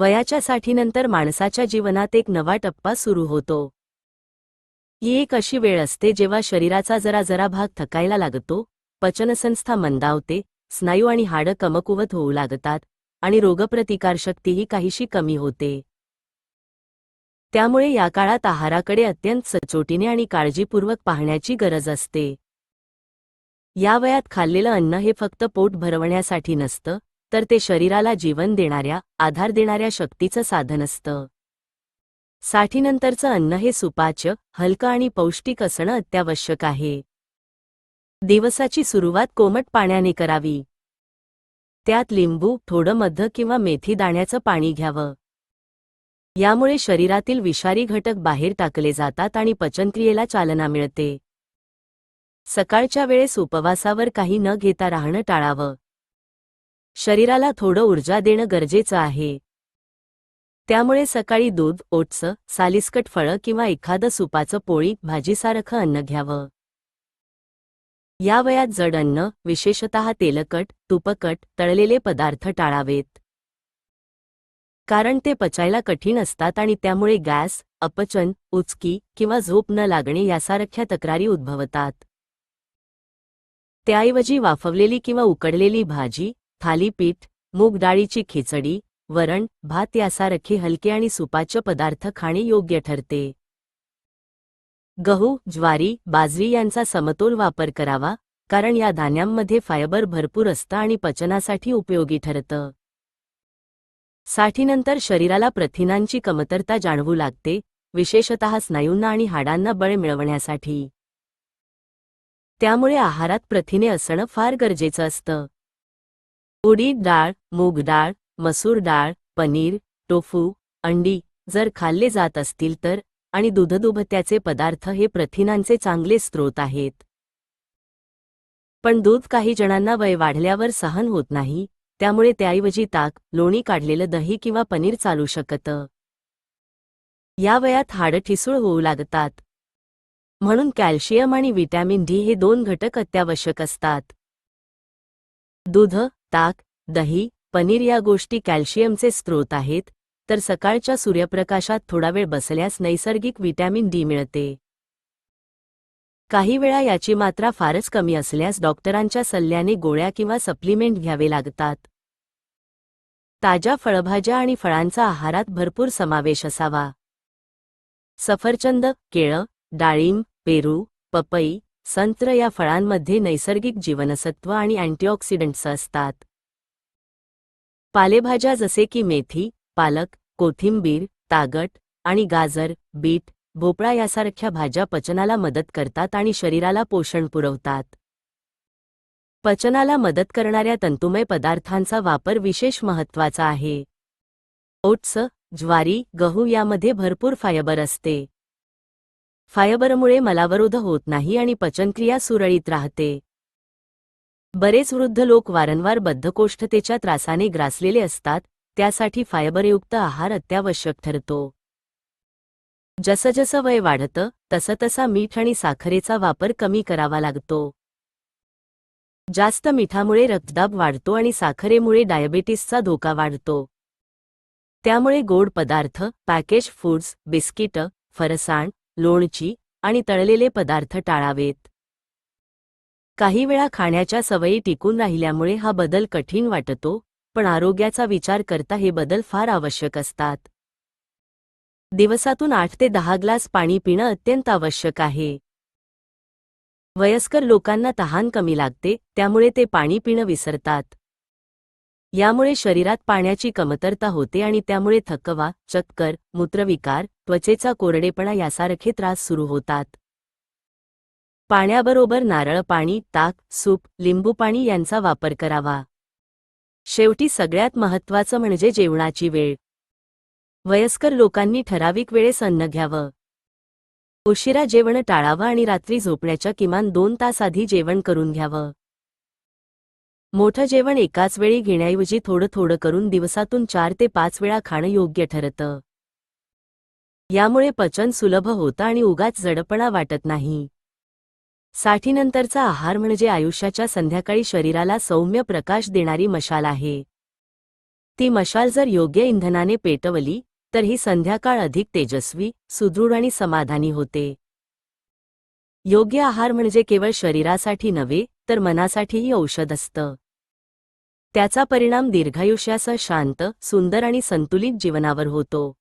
वयाच्या साठीनंतर माणसाच्या जीवनात एक नवा टप्पा सुरू होतो. ही एक अशी वेळ असते जेव्हा शरीराचा जरा जरा भाग थकायला लागतो पचनसंस्था मंदावते स्नायू आणि हाडं कमकुवत होऊ लागतात आणि रोगप्रतिकारशक्तीही काहीशी कमी होते. त्यामुळे या काळात आहाराकडे अत्यंत सचोटीने आणि काळजीपूर्वक पाहण्याची गरज असते. या वयात खाल्लेलं अन्न हे फक्त पोट भरवण्यासाठी नसतं तर ते शरीराला जीवन देणाऱ्या आधार देणाऱ्या शक्तीचं साधन असतं. साठीनंतरचं अन्न हे सुपाच्य हलकं आणि पौष्टिक असणं अत्यावश्यक आहे. दिवसाची सुरुवात कोमट पाण्याने करावी. त्यात लिंबू थोडं मध किंवा मेथी दाण्याचं पाणी घ्यावं. यामुळे शरीरातील विषारी घटक बाहेर टाकले जातात आणि पचनक्रियेला चालना मिळते. सकाळच्या वेळेस उपवासावर काही न घेता राहणं टाळावं. शरीराला थोडं ऊर्जा देणं गरजेचं आहे. त्यामुळे सकाळी दूध ओट्स सालिस्कट फळं किंवा एखादं सुपाचं पोळी भाजीसारखं अन्न घ्यावं. या वयात जड अन्न विशेषतः तेलकट तुपकट तळलेले पदार्थ टाळावेत. कारण ते पचायला कठीण असतात आणि त्यामुळे गॅस अपचन उचकी किंवा झोप न लागणे यासारख्या तक्रारी उद्भवतात. त्याऐवजी वाफवलेली किंवा उकडलेली भाजी थालीपीठ मूग डाळीची खिचडी वरण भात यासारखे हलके आणि सुपाच्य पदार्थ खाणे योग्य ठरते. गहू ज्वारी बाजरी यांचा समतोल वापर करावा कारण या धान्यांमध्ये फायबर भरपूर असतं आणि पचनासाठी उपयोगी ठरतं. साठीनंतर शरीराला प्रथिनांची कमतरता जाणवू लागते विशेषतः स्नायूंना आणि हाडांना बळ मिळवण्यासाठी. त्यामुळे आहारात प्रथिने असणं फार गरजेचं असतं. उडीद डाळ मूग डाळ मसूर डाळ पनीर टोफू अंडी जर खाल्ले जात असतील तर आणि दुधदुभत्याचे पदार्थ हे प्रथिनांचे चांगले स्रोत आहेत. पण दूध काही जणांना वय वाढल्यावर सहन होत नाही त्यामुळे त्याऐवजी ताक लोणी काढलेलं दही किंवा पनीर चालू शकतं. या वयात हाडं ठिसूळ होऊ लागतात. म्हणून कॅल्शियम आणि व्हिटॅमिन डी हे दोन घटक अत्यावश्यक असतात. दूध ताक दही पनीर या गोष्टी कॅल्शियमचे स्रोत आहेत तर सकाळच्या सूर्यप्रकाशात थोडा वेळ बसल्यास नैसर्गिक व्हिटॅमिन डी मिळते. काही वेळा याची मात्रा फारच कमी असल्यास डॉक्टरांच्या सल्ल्याने गोळ्या किंवा सप्लिमेंट घ्यावे लागतात. ताज्या फळभाज्या आणि फळांचा आहारात भरपूर समावेश असावा. सफरचंद केळं डाळिंब पेरू पपई संत्र या फळांमध्ये नैसर्गिक जीवनसत्व आणि अँटीऑक्सिडंट्स असतात. पालेभाज्या जसे की मेथी पालक कोथिंबीर तागट आणि गाजर बीट भोपळा यासारख्या भाज्या पचनाला मदत करतात आणि शरीराला पोषण पुरवतात. पचनाला मदत करणाऱ्या तंतुमय पदार्थांचा वापर विशेष महत्त्वाचा आहे. ओट्स ज्वारी गहू यामध्ये भरपूर फायबर असते. फायबरमुळे मलावरोध होत नाही आणि पचनक्रिया सुरळीत राहते. बरेच वृद्ध लोक वारंवार बद्धकोष्ठतेच्या त्रासाने ग्रासलेले असतात त्यासाठी फायबरयुक्त आहार अत्यावश्यक ठरतो. जसजसं वय वाढतं तसतसा मीठ आणि साखरेचा वापर कमी करावा लागतो. जास्त मिठामुळे रक्तदाब वाढतो आणि साखरेमुळे डायबेटीसचा धोका वाढतो. त्यामुळे गोड पदार्थ पॅकेज फूड्स बिस्किट फरसाण लोणची आणि तळलेले पदार्थ टाळावेत. काही वेळा खाण्याच्या सवयी टिकून राहिल्यामुळे हा बदल कठीण वाटतो पण आरोग्याचा विचार करता हे बदल फार आवश्यक असतात. दिवसातून आठ ते दहा ग्लास पाणी पिणं अत्यंत आवश्यक आहे. वयस्कर लोकांना तहान कमी लागते त्यामुळे ते पाणी पिणं विसरतात. यामुळे शरीरात पाण्याची कमतरता होते आणि त्यामुळे थकवा चक्कर मूत्रविकार त्वचेचा कोरडेपणा यासारखे त्रास सुरू होतात. पाण्याबरोबर नारळ पाणी ताक सूप लिंबू पाणी यांचा वापर करावा. शेवटी सगळ्यात महत्त्वाचं म्हणजे जेवणाची वेळ. वयस्कर लोकांनी ठराविक वेळेस अन्न घ्यावं. उशिरा जेवण टाळावं आणि रात्री झोपण्याच्या किमान दोन तास आधी जेवण करून घ्यावं. मोठं जेवण एकाच वेळी घेण्याऐवजी थोडं थोडं करून दिवसातून चार ते पाच वेळा खाणं योग्य ठरतं. यामुळे पचन सुलभ होतं आणि उगाच जडपणा वाटत नाही. साठीनंतरचा आहार म्हणजे आयुष्याच्या संध्याकाळी शरीराला सौम्य प्रकाश देणारी मशाल आहे. ती मशाल जर योग्य इंधनाने पेटवली तर ही संध्याकाळ अधिक तेजस्वी सुदृढ आणि समाधानी होते. योग्य आहार म्हणजे केवळ शरीरासाठी नव्हे तर मनासाठीही औषध असतं. त्याचा परिणाम दीर्घायुष्यासह शांत सुंदर आणि संतुलित जीवनावर होतो.